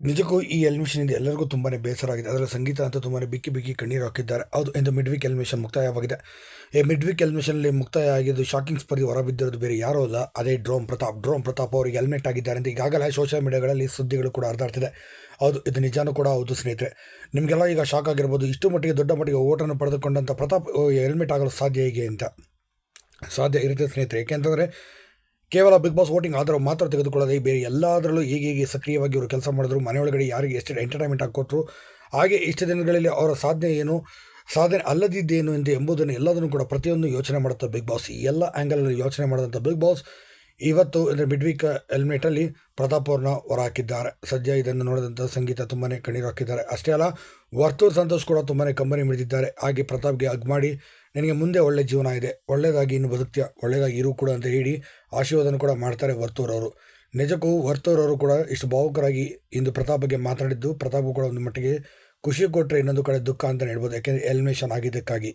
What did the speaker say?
ನಿಜಕ್ಕೂ ಈ ಎಲಿಮಿನೇಷನಿಂದ ಎಲ್ಲರಿಗೂ ತುಂಬಾ ಬೇಸರ ಆಗಿದೆ ಅದರಲ್ಲಿ ಸಂಗೀತ ಅಂತ ತುಂಬಾ ಬಿಕ್ಕಿ ಬಿಕ್ಕಿ ಕಣ್ಣೀರು ಹಾಕಿದ್ದಾರೆ. ಹೌದು ಎಂದು ಮಿಡ್ ವೀಕ್ ಎಲ್ಮಿಷನ್ ಮುಕ್ತಾಯವಾಗಿದೆ. ಈ ಮಿಡ್ ವೀಕ್ ಅಲ್ಲಿ ಮುಕ್ತಾಯ ಆಗಿದ್ದು ಶಾಕಿಂಗ್ ಸ್ಪರ್ಧೆ ಹೊರಬಿದ್ದಿರೋದು ಬೇರೆ ಯಾರೂ ಅಲ್ಲ. ಅದೇ ಡ್ರೋಮ್ ಪ್ರತಾಪ್ ಡ್ರೋಮ್ ಪ್ರತಾಪ್ ಅವರಿಗೆ ಹೆಲ್ಮೆಟ್ ಆಗಿದ್ದಾರೆ ಅಂತ ಈಗಾಗಲೇ ಸೋಷಿಯಲ್ ಮೀಡಿಯಾಗಳಲ್ಲಿ ಸುದ್ದಿಗಳು ಕೂಡ ಹರಿದಾಡ್ತಿದೆ. ಹೌದು, ಇದು ನಿಜಾನೂ ಕೂಡ ಹೌದು ಸ್ನೇಹಿತರೆ. ನಿಮಗೆಲ್ಲ ಈಗ ಶಾಕ್ ಆಗಿರ್ಬೋದು. ಇಷ್ಟು ಮಟ್ಟಿಗೆ ದೊಡ್ಡ ಮಟ್ಟಿಗೆ ಓಟನ್ನು ಪಡೆದುಕೊಂಡಂಥ ಪ್ರತಾಪ್ ಹೆಲ್ಮೆಟ್ ಆಗಲು ಸಾಧ್ಯ ಹೇಗೆ ಅಂತ? ಸಾಧ್ಯ ಇರುತ್ತೆ ಸ್ನೇಹಿತರೆ. ಏಕೆಂತಂದರೆ ಕೇವಲ ಬಿಗ್ ಬಾಸ್ ವೋಟಿಂಗ್ ಆದರೂ ಮಾತ್ರ ತೆಗೆದುಕೊಳ್ಳದೆ ಬೇರೆ ಎಲ್ಲದರಲ್ಲೂ ಹೇಗೆ ಹೀಗೆ ಸಕ್ರಿಯವಾಗಿ ಅವರು ಕೆಲಸ ಮಾಡಿದ್ರು. ಮನೆಯೊಳಗಡೆ ಯಾರಿಗೆ ಎಷ್ಟು ಎಂಟರ್ಟೈನ್ಮೆಂಟ್ ಹಾಕೊಟ್ರು ಹಾಗೆ ಇಷ್ಟು ದಿನಗಳಲ್ಲಿ ಅವರ ಸಾಧನೆ ಏನು, ಸಾಧನೆ ಅಲ್ಲದಿದ್ದೇನು ಎಂದು ಎಂಬುದನ್ನು ಎಲ್ಲದನ್ನು ಕೂಡ ಪ್ರತಿಯೊಂದು ಯೋಚನೆ ಮಾಡುತ್ತಾ ಬಿಗ್ ಬಾಸ್. ಈ ಎಲ್ಲ ಆ್ಯಂಗಲಲ್ಲಿ ಯೋಚನೆ ಮಾಡಿದಂಥ ಬಿಗ್ ಬಾಸ್ ಇವತ್ತು ಅಂದರೆ ಮಿಡ್ ವೀಕ್ ಎಲಿಮಿನೇಟಲ್ಲಿ ಪ್ರತಾಪ್ ಅವ್ರನ್ನ ಹೊರಹಾಕಿದ್ದಾರೆ. ಸದ್ಯ ಇದನ್ನು ನೋಡಿದಂಥ ಸಂಗೀತ ತುಂಬಾ ಕಣ್ಣೀರು ಹಾಕಿದ್ದಾರೆ. ಅಷ್ಟೇ ಅಲ್ಲ, ವರ್ತೂರ್ ಸಂತೋಷ್ ಕೂಡ ತುಂಬಾ ಕಂಬನಿ ಮಿಡಿದಿದ್ದಾರೆ ಹಾಗೆ ಪ್ರತಾಪ್ಗೆ ಅಗ್ ಮಾಡಿ, ನಿನಗೆ ಮುಂದೆ ಒಳ್ಳೆ ಜೀವನ ಇದೆ. ಒಳ್ಳೆಯದಾಗಿ ಇನ್ನು ಬದುಕ್ತೀಯ? ಒಳ್ಳೆಯದಾಗಿ ಇರು ಕೂಡ ಅಂತ ಹೇಳಿ ಆಶೀರ್ವಾದನ ಕೂಡ ಮಾಡ್ತಾರೆ ವರ್ತೂರ್ ಅವರು. ನಿಜಕ್ಕೂ ವರ್ತೂರ್ ಅವರು ಕೂಡ ಇಷ್ಟು ಭಾವುಕರಾಗಿ ಇಂದು ಪ್ರತಾಪ್ ಬಗ್ಗೆ ಮಾತನಾಡಿದ್ದು ಪ್ರತಾಪ್ ಕೂಡ ಒಂದು ಮಟ್ಟಿಗೆ ಖುಷಿ ಕೊಟ್ಟರೆ ಇನ್ನೊಂದು ಕಡೆ ದುಃಖ ಅಂತ ಹೇಳ್ಬೋದು. ಯಾಕೆಂದರೆ ಎಲಿಮಿನೇಷನ್ ಆಗಿದ್ದಕ್ಕಾಗಿ.